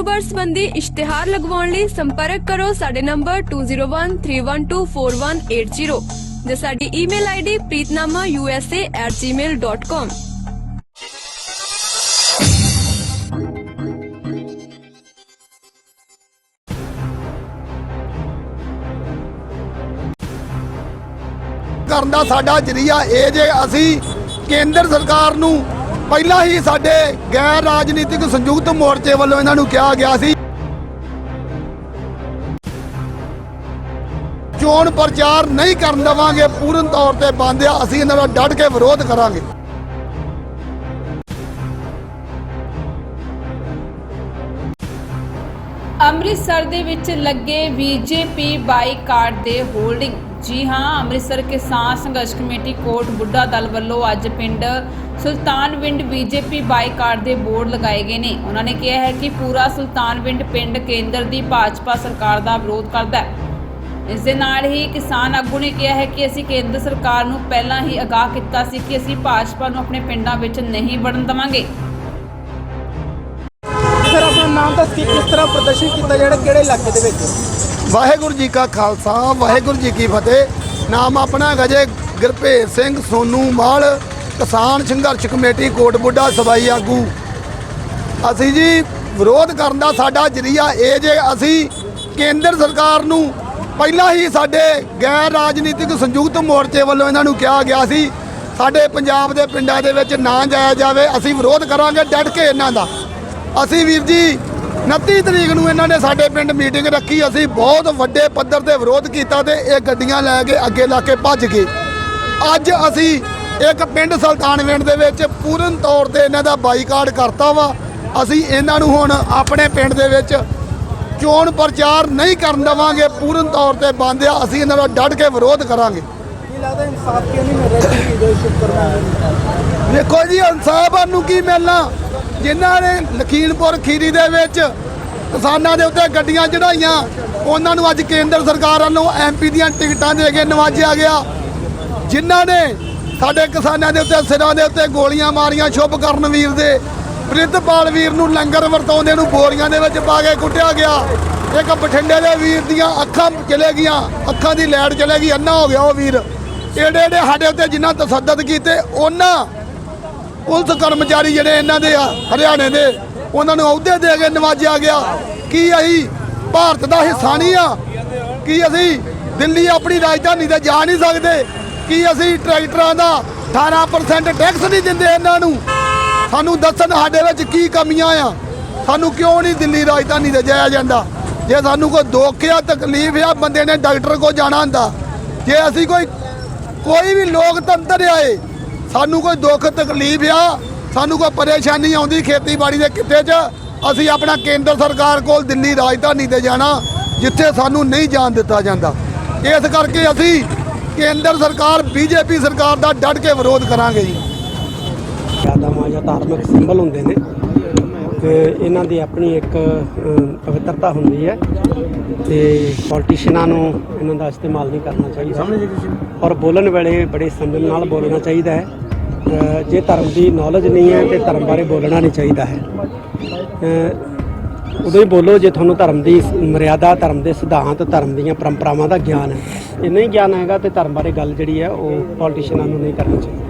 ਕਾਰੋਬਾਰ ਸੰਬੰਧੀ ਇਸ਼ਤਿਹਾਰ ਲਗਵਾਉਣ ਲਈ ਸੰਪਰਕ ਕਰੋ ਸਾਡੇ ਨੰਬਰ 2013124180 ਜਾਂ ਸਾਡੀ ਈਮੇਲ ਆਈਡੀ preetnamausa@gmail.com ਕਰਨ ਦਾ ਸਾਡਾ ਜਰੀਆ ਇਹ ਜੇ ਅਸੀਂ ਕੇਂਦਰ ਸਰਕਾਰ ਨੂੰ ਪਹਿਲਾਂ ਹੀ ਸਾਡੇ ਗੈਰ ਰਾਜਨੀਤਿਕ ਸੰਯੁਕਤ ਮੋਰਚੇ ਵੱਲੋਂ ਇਹਨਾਂ ਨੂੰ ਕਿਹਾ ਗਿਆ ਸੀ। ਚੋਣ ਪ੍ਰਚਾਰ ਨਹੀਂ ਕਰਨ ਦੇਵਾਂਗੇ, ਪੂਰਨ ਤੌਰ ਤੇ ਬੰਦ ਆ, ਅਸੀਂ ਇਹਨਾਂ ਦਾ ਡਟ ਕੇ ਵਿਰੋਧ ਕਰਾਂਗੇ। ਅੰਮ੍ਰਿਤਸਰ ਦੇ ਵਿੱਚ ਲੱਗੇ ਬੀਜੇਪੀ ਬਾਈਕਾਟ ਦੇ ਹੋਲਡਿੰਗ। ਜੀ ਹਾਂ, ਅੰਮ੍ਰਿਤਸਰ ਕਿਸਾਨ ਸੰਘਰਸ਼ ਕਮੇਟੀ ਕੋਟ ਬੁੱਢਾ ਦਲ ਵੱਲੋਂ ਅੱਜ ਪਿੰਡ ਸੁਲਤਾਨਵਿੰਡ ਬੀਜੇਪੀ ਬਾਈਕਾਟ ਦੇ ਬੋਰਡ ਲਗਾਏ ਗਏ ਨੇ। ਉਹਨਾਂ ਨੇ ਕਿਹਾ ਹੈ ਕਿ ਪੂਰਾ ਸੁਲਤਾਨਵਿੰਡ ਪਿੰਡ ਕੇਂਦਰ ਦੀ ਭਾਜਪਾ ਸਰਕਾਰ ਦਾ ਵਿਰੋਧ ਕਰਦਾ ਹੈ। ਇਸ ਦੇ ਨਾਲ ਹੀ ਕਿਸਾਨ ਆਗੂ ਨੇ ਕਿਹਾ ਹੈ ਕਿ ਅਸੀਂ ਕੇਂਦਰ ਸਰਕਾਰ ਨੂੰ ਪਹਿਲਾਂ ਹੀ ਆਗਾਹ ਕੀਤਾ ਸੀ ਕਿ ਅਸੀਂ ਭਾਜਪਾ ਨੂੰ ਆਪਣੇ ਪਿੰਡਾਂ ਵਿੱਚ ਨਹੀਂ ਵੜਨ ਦੇਵਾਂਗੇ। ਨਾਮ ਦੱਸ ਕਿਸ ਤਰ੍ਹਾਂ ਪ੍ਰਦਰਸ਼ਨ ਕੀਤਾ ਜਿਹੜਾ ਕਿਹੜੇ ਇਲਾਕੇ ਦੇ ਵਿੱਚ? ਵਾਹਿਗੁਰੂ ਜੀ ਕਾ ਖਾਲਸਾ, ਵਾਹਿਗੁਰੂ ਜੀ ਕੀ ਫਤਿਹ। ਨਾਮ ਆਪਣਾ ਹੈਗਾ ਜੇ ਗੁਰਭੇਜ ਸਿੰਘ ਸੋਨੂ ਮਾਲ, ਕਿਸਾਨ ਸੰਘਰਸ਼ ਕਮੇਟੀ ਕੋਟ ਬੁੱਢਾ ਸਬਾਈ ਆਗੂ। ਅਸੀਂ ਜੀ ਵਿਰੋਧ ਕਰਨ ਦਾ ਸਾਡਾ ਜਰੀਆ ਇਹ ਜੇ ਅਸੀਂ ਕੇਂਦਰ ਸਰਕਾਰ ਨੂੰ ਪਹਿਲਾਂ ਹੀ ਸਾਡੇ ਗੈਰ ਰਾਜਨੀਤਿਕ ਸੰਯੁਕਤ ਮੋਰਚੇ ਵੱਲੋਂ ਇਹਨਾਂ ਨੂੰ ਕਿਹਾ ਗਿਆ ਸੀ, ਸਾਡੇ ਪੰਜਾਬ ਦੇ ਪਿੰਡਾਂ ਦੇ ਵਿੱਚ ਨਾ ਜਾਇਆ ਜਾਵੇ, ਅਸੀਂ ਵਿਰੋਧ ਕਰਾਂਗੇ ਡਟ ਕੇ ਇਹਨਾਂ ਦਾ। ਅਸੀਂ ਵੀਰ ਜੀ 29 ਤਰੀਕ ਨੂੰ ਇਹਨਾਂ ਨੇ ਸਾਡੇ ਪਿੰਡ ਮੀਟਿੰਗ ਰੱਖੀ, ਅਸੀਂ ਬਹੁਤ ਵੱਡੇ ਪੱਧਰ ਤੇ ਵਿਰੋਧ ਕੀਤਾ ਤੇ ਇਹ ਗੱਡੀਆਂ ਲੈ ਕੇ ਅੱਗੇ ਲਾ ਕੇ ਭੱਜ ਗਏ। ਅੱਜ ਅਸੀਂ ਇੱਕ ਪਿੰਡ ਸੁਲਤਾਨਵਿੰਡ ਦੇ ਵਿੱਚ ਪੂਰਨ ਤੌਰ ਤੇ ਇਹਨਾਂ ਦਾ ਬਾਈਕਾਟ ਕਰਤਾ ਵਾ। ਅਸੀਂ ਇਹਨਾਂ ਨੂੰ ਹੁਣ ਆਪਣੇ ਪਿੰਡ ਦੇ ਵਿੱਚ ਚੋਣ ਪ੍ਰਚਾਰ ਨਹੀਂ ਕਰਨ ਦੇਵਾਂਗੇ, ਪੂਰਨ ਤੌਰ ਤੇ ਬੰਦ ਆ, ਅਸੀਂ ਇਹਨਾਂ ਦਾ ਡਟ ਕੇ ਵਿਰੋਧ ਕਰਾਂਗੇ। ਲੱਗਦਾ ਇਨਸਾਫ ਕਿਉਂ ਨਹੀਂ ਮਿਲ ਰਿਹਾ ਜੀ ਜੋ ਸ਼ੁਕਰਮਾਨ ਵੇਖੋ ਜੀ, ਇਨਸਾਫ ਨੂੰ ਕੀ ਮਿਲਣਾ? ਜਿਨ੍ਹਾਂ ਨੇ ਲਖੀਮਪੁਰ ਖੀਰੀ ਦੇ ਵਿੱਚ ਕਿਸਾਨਾਂ ਦੇ ਉੱਤੇ ਗੱਡੀਆਂ ਚੜਾਈਆਂ ਉਹਨਾਂ ਨੂੰ ਅੱਜ ਕੇਂਦਰ ਸਰਕਾਰ ਵੱਲੋਂ ਐਮਪੀ ਦੀਆਂ ਟਿਕਟਾਂ ਦੇ ਕੇ ਨਵਾਜਿਆ ਗਿਆ। ਜਿਨ੍ਹਾਂ ਨੇ ਸਾਡੇ ਕਿਸਾਨਾਂ ਦੇ ਉੱਤੇ ਸਿਰਾਂ ਦੇ ਉੱਤੇ ਗੋਲੀਆਂ ਮਾਰੀਆਂ ਸ਼ੁਭ ਕਰਨ ਵੀਰ ਦੇ, ਪ੍ਰਿਤਪਾਲ ਵੀਰ ਨੂੰ ਲੰਗਰ ਵਰਤਾਉਂਦੇ ਨੂੰ ਬੋਰੀਆਂ ਦੇ ਵਿੱਚ ਪਾ ਕੇ ਕੁੱਟਿਆ ਗਿਆ। ਇੱਕ ਬਠਿੰਡੇ ਦੇ ਵੀਰ ਦੀਆਂ ਅੱਖਾਂ ਚਲੇ ਗਈਆਂ, ਅੱਖਾਂ ਦੀ ਲੈਟ ਚਲੇ ਗਈ ਅੰਨਾ ਹੋ ਗਿਆ ਉਹ ਵੀਰ। ਏਡੇ ਏਡੇ ਸਾਡੇ ਉੱਤੇ ਜਿਨ੍ਹਾਂ ਤਸੱਦਦ ਕੀਤੇ, ਉਹਨਾਂ ਪੁਲਿਸ ਕਰਮਚਾਰੀ ਜਿਹੜੇ ਇਹਨਾਂ ਦੇ ਆ, ਹਰਿਆਣੇ ਦੇ, ਉਹਨਾਂ ਨੂੰ ਅਹੁਦੇ ਦੇ ਕੇ ਨਵਾਜਿਆ ਗਿਆ। ਕੀ ਅਸੀਂ ਭਾਰਤ ਦਾ ਹਿੱਸਾ ਨਹੀਂ ਆ? ਕੀ ਅਸੀਂ ਦਿੱਲੀ ਆਪਣੀ ਰਾਜਧਾਨੀ ਤੇ ਜਾ ਨਹੀਂ ਸਕਦੇ? ਕੀ ਅਸੀਂ ਟਰੈਕਟਰਾਂ ਦਾ 18% ਟੈਕਸ ਨਹੀਂ ਦਿੰਦੇ ਇਹਨਾਂ ਨੂੰ? ਸਾਨੂੰ ਦੱਸਣ ਸਾਡੇ ਵਿੱਚ ਕੀ ਕਮੀਆਂ ਆ? ਸਾਨੂੰ ਕਿਉਂ ਨਹੀਂ ਦਿੱਲੀ ਰਾਜਧਾਨੀ ਤੇ ਜਾਇਆ ਜਾਂਦਾ? ਜੇ ਸਾਨੂੰ ਕੋਈ ਦੁੱਖ ਆ ਤਕਲੀਫ ਆ ਬੰਦੇ ਨੇ ਡਾਕਟਰ ਕੋਲ ਜਾਣਾ ਹੁੰਦਾ, ਜੇ ਅਸੀਂ ਕੋਈ ਕੋਈ ਵੀ ਲੋਕਤੰਤਰ ਆਏ, ਸਾਨੂੰ ਕੋਈ ਦੁੱਖ ਤਕਲੀਫ ਆ, ਸਾਨੂੰ ਕੋਈ ਪਰੇਸ਼ਾਨੀ ਆਉਂਦੀ ਖੇਤੀਬਾੜੀ ਦੇ ਕਿੱਤੇ 'ਚ, ਅਸੀਂ ਆਪਣਾ ਕੇਂਦਰ ਸਰਕਾਰ ਕੋਲ ਦਿੱਲੀ ਰਾਜਧਾਨੀ ਤੇ ਜਾਣਾ, ਜਿੱਥੇ ਸਾਨੂੰ ਨਹੀਂ ਜਾਣ ਦਿੱਤਾ ਜਾਂਦਾ। ਇਸ ਕਰਕੇ ਅਸੀਂ ਕੇਂਦਰ ਸਰਕਾਰ, ਬੀਜੇਪੀ ਸਰਕਾਰ ਦਾ ਡਟ ਕੇ ਵਿਰੋਧ ਕਰਾਂਗੇ ਜੀ। ਯਾਦਾਂ ਜਾਂ ਧਾਰਮਿਕ ਸਿੰਬਲ ਹੁੰਦੇ ਨੇ ਇਹਨਾਂ ਦੀ ਆਪਣੀ ਇੱਕ ਪਵਿੱਤਰਤਾ ਹੁੰਦੀ ਹੈ ਤੇ ਪੋਲੀਟੀਸ਼ੀਅਨਾਂ ਨੂੰ ਇਹਨਾਂ ਦਾ ਇਸਤੇਮਾਲ ਨਹੀਂ ਕਰਨਾ ਚਾਹੀਦਾ। ਔਰ ਬੋਲਣ ਵੇਲੇ ਬੜੇ ਸੰਜਮ ਨਾਲ ਬੋਲਣਾ ਚਾਹੀਦਾ ਹੈ। ਜੇ ਧਰਮ ਦੀ ਨੌਲੇਜ ਨਹੀਂ ਹੈ ਤੇ ਧਰਮ ਬਾਰੇ ਬੋਲਣਾ ਨਹੀਂ ਚਾਹੀਦਾ ਹੈ। ਉਦੋਂ ਹੀ ਬੋਲੋ ਜੇ ਤੁਹਾਨੂੰ ਧਰਮ ਦੀ ਮਰਿਆਦਾ ਧਰਮ ਦੇ ਸਿਧਾਂਤ ਧਰਮ ਦੀਆਂ ਪਰੰਪਰਾਵਾਂ ਦਾ ਗਿਆਨ ਹੈ। ਇਹ ਨਹੀਂ ਗਿਆਨ ਹੈਗਾ ਤੇ ਧਰਮ ਬਾਰੇ ਗੱਲ ਜਿਹੜੀ ਹੈ ਉਹ ਪੋਲੀਟੀਸ਼ੀਅਨਾਂ ਨੂੰ ਨਹੀਂ ਕਰਨੀ ਚਾਹੀਦੀ।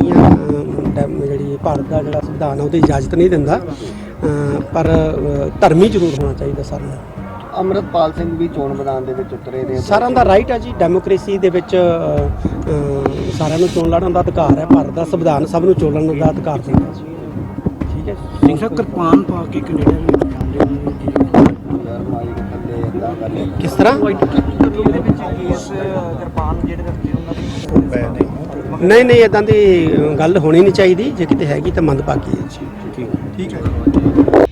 ਅ, ਡੈਮ- ਜਿਹੜੀ ਭਾਰਤ ਦਾ ਜਿਹੜਾ ਸੰਵਿਧਾਨ ਹੈ ਉਹਦੀ ਇਜਾਜ਼ਤ ਨਹੀਂ ਦਿੰਦਾ। ਅ, ਪਰ ਅ, ਧਰਮੀ ਜ਼ਰੂਰ ਹੋਣਾ ਚਾਹੀਦਾ ਸਾਰਿਆਂ ਨੂੰ। ਅੰਮ੍ਰਿਤਪਾਲ ਸਿੰਘ ਵੀ ਚੋਣ ਮੈਦਾਨ ਦੇ ਵਿੱਚ ਉਤਰੇ ਨੇ। ਸਾਰਿਆਂ ਦਾ ਰਾਈਟ ਹੈ ਜੀ। ਡੈਮੋਕ੍ਰੇਸੀ ਦੇ ਵਿੱਚ ਅ, ਅ, ਸਾਰਿਆਂ ਨੂੰ ਚੋਣ ਲੜਨ ਦਾ ਅਧਿਕਾਰ ਹੈ। ਭਾਰਤ ਦਾ ਸੰਵਿਧਾਨ ਸਭ ਨੂੰ ਚੋਣ ਲੜਨ ਦਾ ਅਧਿਕਾਰ ਦਿੰਦਾ ਜੀ। ਠੀਕ ਹੈ ਸਿੰਘ ਸਾਹਿਬ ਕਿਰਪਾਨ ਪਾ ਕੇ ਕੈਨੇਡਾ ਵੀ ਜਾਂਦੇ ਨੇ ਮਾਈ ਦੇ ਥੱਲੇ ਏਦਾਂ ਕਰ ਲਿਆ ਕਿਸ ਤਰ੍ਹਾਂ? ਨਹੀਂ ਨਹੀਂ ਨਹੀਂ ਇਦਾਂ ਦੀ ਗੱਲ ਹੋਣੀ ਨਹੀਂ ਚਾਹੀਦੀ। ਜੇ ਕਿਤੇ ਹੈਗੀ ਤਾਂ ਮੰਦਭਾਗੀ ਹੈ ਜੀ। ਠੀਕ ਹੈ।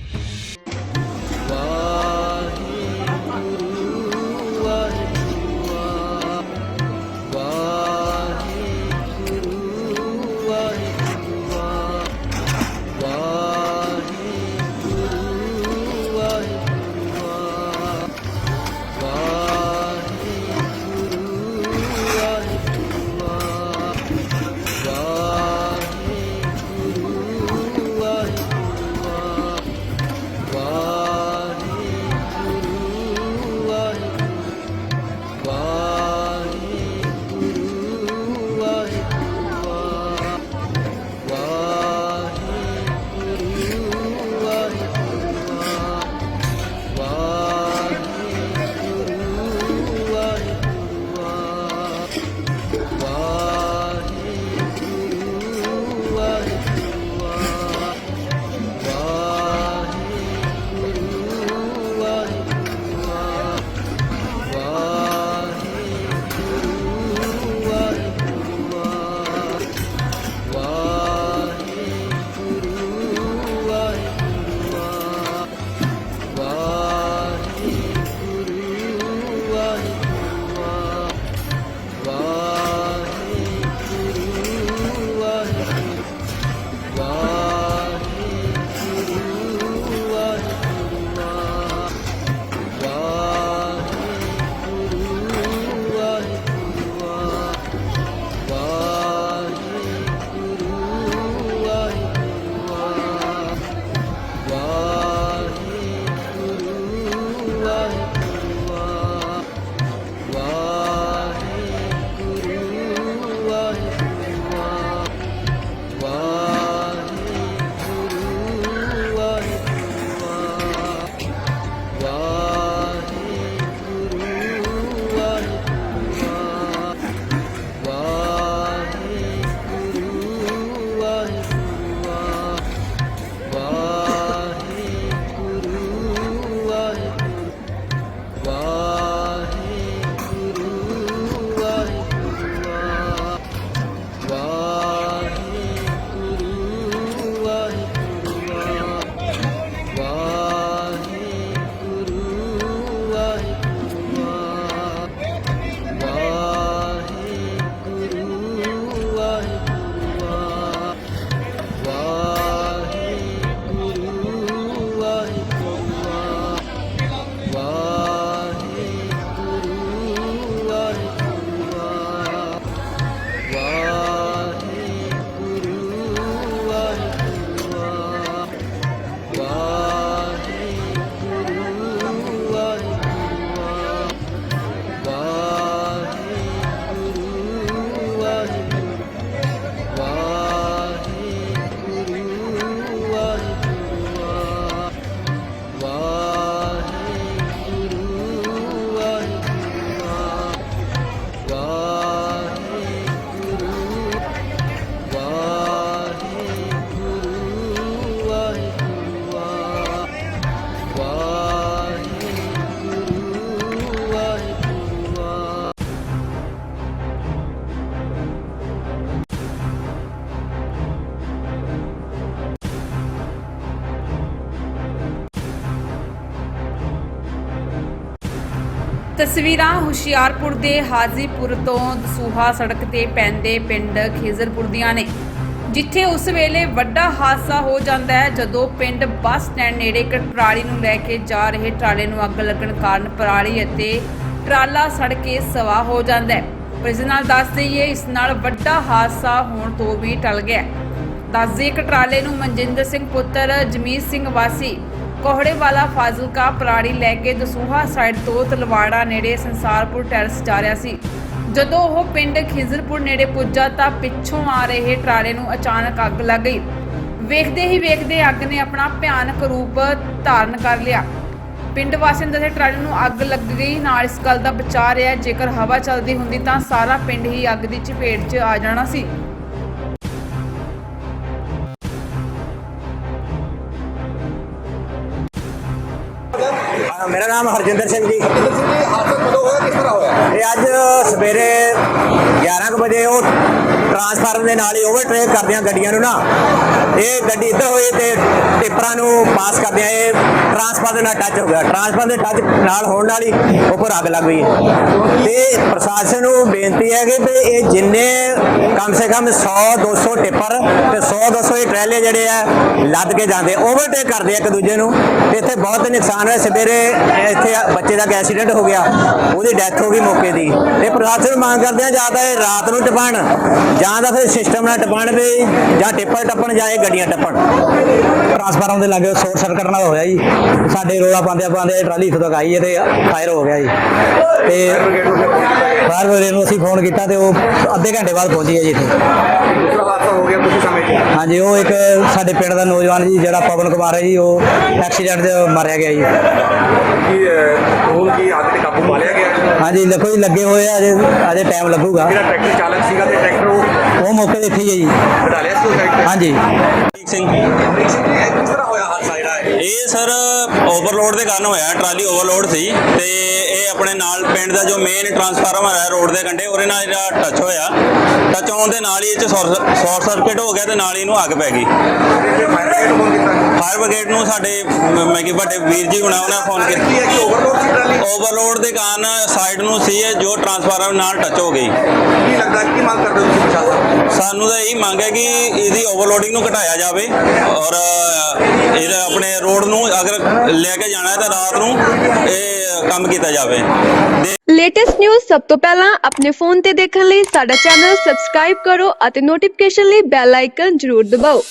ਤਸਵੀਰਾਂ ਹੁਸ਼ਿਆਰਪੁਰ ਦੇ ਹਾਜ਼ੀਪੁਰ ਤੋਂ ਦਸੂਹਾ ਸੜਕ ਤੇ ਪੈਂਦੇ ਪਿੰਡ ਖੇਜ਼ਰਪੁਰ ਦੀਆਂ ਨੇ, ਜਿੱਥੇ ਉਸ ਵੇਲੇ ਵੱਡਾ ਹਾਦਸਾ ਹੋ ਜਾਂਦਾ ਹੈ, ਜਦੋਂ ਪਿੰਡ ਬੱਸ ਸਟੈਂਡ ਨੇੜੇ ਇੱਕ ਟਰਾਲੀ ਨੂੰ ਲੈ ਕੇ ਜਾ ਰਹੇ ਟਰਾਲੇ ਨੂੰ ਅੱਗ ਲੱਗਣ ਕਾਰਨ ਪਰਾਲੀ ਅਤੇ ਟਰਾਲਾ ਸੜ ਕੇ ਸਵਾ ਹੋ ਜਾਂਦਾ ਹੈ ਪਰ ਇਸ ਨਾਲ ਦੱਸ ਦਈਏ, ਇਸ ਨਾਲ ਵੱਡਾ ਹਾਦਸਾ ਹੋਣ ਤੋਂ ਵੀ ਟਲ ਗਿਆ ਹੈ। ਦੱਸ ਦਈਏ ਕਿ ਟਰਾਲੇ ਨੂੰ ਮਨਜਿੰਦਰ ਸਿੰਘ ਪੁੱਤਰ ਜਮੀਤ ਸਿੰਘ ਵਾਸੀ ਕੋਹੜੇ ਫਾਜ਼ਿਲਕਾ ਪਰਾੜੀ ਲੈ ਕੇ ਦਸੂਹਾ ਸਾਈਡ ਤੋਂ ਤਲਵਾੜਾ ਨੇੜੇ ਸੰਸਾਰਪੁਰ ਟੈਰਸ ਜਾ ਰਿਹਾ ਸੀ। ਜਦੋਂ ਉਹ ਪਿੰਡ ਖਿਜ਼ਰਪੁਰ ਨੇੜੇ ਪੁੱਜਾ ਤਾਂ ਪਿੱਛੋਂ ਆ ਰਹੇ ਟਰਾਲੇ ਨੂੰ ਅਚਾਨਕ ਅੱਗ ਲੱਗ ਗਈ। ਵੇਖਦੇ ਹੀ ਵੇਖਦੇ ਅੱਗ ਨੇ ਆਪਣਾ ਭਿਆਨਕ ਰੂਪ ਧਾਰਨ ਕਰ ਲਿਆ। ਪਿੰਡ ਵਾਸੀਆਂ ਦੇ ਟਰਾਲੇ ਨੂੰ ਅੱਗ ਲੱਗ ਗਈ। ਨਾਲ ਇਸ ਗੱਲ ਦਾ ਬਚਾ ਰਿਹਾ, ਜੇਕਰ ਹਵਾ ਚੱਲਦੀ ਹੁੰਦੀ ਤਾਂ ਸਾਰਾ ਪਿੰਡ ਹੀ ਅੱਗ ਦੀ ਚਪੇਟ 'ਚ ਆ ਜਾਣਾ ਸੀ। ਮੇਰਾ ਨਾਮ ਹਰਜਿੰਦਰ ਸਿੰਘ ਜੀ। ਇਹ ਅੱਜ ਸਵੇਰੇ 11 ਕੁ ਵਜੇ ਉਹ ਟਰਾਂਸਫਾਰਮ ਦੇ ਨਾਲ ਹੀ ਓਵਰਟੇਕ ਕਰਦਿਆਂ ਗੱਡੀਆਂ ਨੂੰ ਨਾ, ਇਹ ਗੱਡੀ ਇੱਧਰ ਹੋਈ ਤੇ ਟਿੱਪਰਾਂ ਨੂੰ ਪਾਸ ਕਰਦਿਆਂ ਇਹ ਟਰਾਂਸਫਾਰਮਰ ਦੇ ਨਾਲ ਟੱਚ ਹੋ ਗਿਆ। ਟਰਾਂਸਫਾਰਮ ਦੇ ਟੱਚ ਨਾਲ ਹੋਣ ਨਾਲ ਹੀ ਉੱਪਰ ਅੱਗ ਲੱਗ ਗਈ। ਤੇ ਪ੍ਰਸ਼ਾਸਨ ਨੂੰ ਬੇਨਤੀ ਹੈ ਕਿ ਵੀ ਇਹ ਜਿੰਨੇ ਕਮ ਸੇ ਕਮ 100 200 ਟਿੱਪਰ ਤੇ 100 200 ਇਹ ਟਰੈਲੇ ਜਿਹੜੇ ਆ, ਲੱਦ ਕੇ ਜਾਂਦੇ ਓਵਰਟੇਕ ਕਰਦੇ ਆ ਇੱਕ ਦੂਜੇ ਨੂੰ। ਤੇ ਇੱਥੇ ਬਹੁਤ ਨੁਕਸਾਨ ਹੋਇਆ। ਸਵੇਰੇ ਇੱਥੇ ਬੱਚੇ ਦਾ ਐਕਸੀਡੈਂਟ ਹੋ ਗਿਆ। ਉਹਦੀ ਡੈਥ ਹੋ ਗਈ ਮੌਕੇ ਦੀ। ਤੇ ਪ੍ਰਸ਼ਾਸਨ ਨੂੰ ਮੰਗ ਕਰਦੇ ਆ, ਜਾਂ ਤਾਂ ਇਹ ਰਾਤ ਨੂੰ ਟਪਾਣ ਜਾਂ ਤਾਂ ਫਿਰ ਸਿਸਟਮ ਨਾਲ ਟਪਾਣ ਵੀ, ਜਾਂ ਟਿੱਪਰ ਟੱਪਣ ਜਾਂ ਇਹ ਗੱਡੀਆਂ ਟੱਪਣ। ਟਰਾਂਸਫਾਰਮ ਦੇ ਲਾਗੇ ਸ਼ੋਰਟ ਸਰਕਟ ਨਾਲ ਹੋਇਆ ਜੀ। ਸਾਡੇ ਰੋਲਾ ਪਾਉਂਦੇ ਪਾਉਂਦੇ ਟਰਾਲੀ ਇੱਥੋਂ ਤੱਕ ਆਈ ਹੈ ਤੇ ਫਾਇਰ ਹੋ ਗਿਆ ਜੀ। ਤੇ ਫਾਇਰ ਬ੍ਰਿਗੇਡ ਨੂੰ ਅਸੀਂ ਫੋਨ ਕੀਤਾ ਤੇ ਉਹ ਅੱਧੇ ਘੰਟੇ ਬਾਅਦ ਪਹੁੰਚੀ ਹੈ ਜੀ ਇੱਥੇ। ਹੋ ਗਿਆ ਤੁਸੀਂ ਸਮੇਂ ਹਾਂਜੀ, ਉਹ ਇੱਕ ਸਾਡੇ ਪਿੰਡ ਦਾ ਨੌਜਵਾਨ ਜੀ, ਜਿਹੜਾ ਪਵਨ ਕੁਮਾਰ ਹੈ ਜੀ, ਉਹ ਐਕਸੀਡੈਂਟ 'ਚ ਮਾਰਿਆ ਗਿਆ ਜੀ। ਕੀ ਹੁਣ ਕੀ ਅੱਗ ਕਾਬੂ ਪਾ ਲਿਆ ਗਿਆ? ਹਾਂਜੀ ਦੇਖੋ ਜੀ ਲੱਗੇ ਹੋਏ ਆ ਅਜੇ ਅਜੇ ਟਾਈਮ ਲੱਗੂਗਾ। ਜਿਹੜਾ ਟਰੈਕਟਰ ਚਾਲਕ ਸੀਗਾ ਤੇ ਟਰੈਕਟਰ ਉਹ ਉਹ ਮੌਕੇ ਤੇ ਇੱਥੇ ਹੀ ਜੀ। ਕਢਾ ਲਿਆ ਸੀ ਉਹ ਸਾਈਡ ਹਾਂਜੀ। ਸਿੰਘ ਕਿਸ ਤਰ੍ਹਾਂ ਹੋਇਆ ਹਾਦਸਾ ਜਿਹੜਾ ਹੈ ਇਹ ਸਰ ਓਵਰਲੋਡ ਦੇ ਕਾਰਨ ਹੋਇਆ ਟਰਾਲੀ ਓਵਰਲੋਡ ਸੀ ਤੇ ਇਹ ਆਪਣੇ ਨਾਲ ਪਿੰਡ ਦਾ ਜੋ ਮੇਨ ਟਰਾਂਸਫਾਰਮਰ ਹੈ ਰੋਡ ਦੇ ਕੰਢੇ ਉਹਦੇ ਨਾਲ ਜਿਹੜਾ ਟੱਚ ਹੋਇਆ। ਟੱਚ ਹੋਣ ਦੇ ਨਾਲ ਹੀ ਇਹ ਚ ਸ਼ਾਰਟ ਸਰਕਟ ਹੋ ਗਿਆ ਤੇ ਨਾਲ ਹੀ ਇਹਨੂੰ ਅੱਗ ਪੈ ਗਈ। ਫਾਇਰ ਬ੍ਰਿਗੇਡ ਨੂੰ ਸਾਡੇ ਮ- ਕਿ ਵੱਡੇ ਵੀਰ ਜੀ ਹੁਣਾਂ ਉਹਨਾਂ ਫੋਨ ਕੀਤਾ। ਕਿ ਓਵਰਲੋਡ ਸੀ ਟਰਾਲੀ? ਓਵਰਲੋਡ ਦੇ ਕਾਰਨ ਸਾਈਡ ਨੂੰ ਸੀ ਇਹ ਜੋ ਟਰਾਂਸਫਾਰਮਰ ਨਾਲ ਟੱਚ ਹੋ ਗਈ। ਕੀ ਲੱਗਦਾ ਕੀ ਮੰਗ ਕਰਦੇ ਹੋ ਤੁਸੀਂ ਪ੍ਰਸ਼ਾਸਨ ਸਾਨੂੰ ਤਾਂ ਇਹੀ ਮੰਗ ਹੈ ਕਿ ਇਹਦੀ ਓਵਰਲੋਡਿੰਗ ਨੂੰ ਘਟਾਇਆ ਜਾਵੇ ਔਰ ਇਹਦਾ ਆਪਣੇ ਰੋਡ ਨੂੰ ਅਗਰ ਲੈ ਕੇ ਜਾਣਾ ਹੈ ਤਾਂ ਰਾਤ ਨੂੰ ਇਹ ਕੰਮ ਕੀਤਾ ਜਾਵੇ। ਲੇਟੈਸਟ ਨਿਊਜ਼ ਸਭ ਤੋਂ ਪਹਿਲਾਂ ਆਪਣੇ ਫੋਨ ਤੇ ਦੇਖਣ ਲਈ ਸਾਡਾ ਚੈਨਲ ਸਬਸਕ੍ਰਾਈਬ ਕਰੋ ਅਤੇ ਨੋਟੀਫਿਕੇਸ਼ਨ ਲਈ ਬੈਲ ਆਈਕਨ ਜ਼ਰੂਰ ਦਬਾਓ।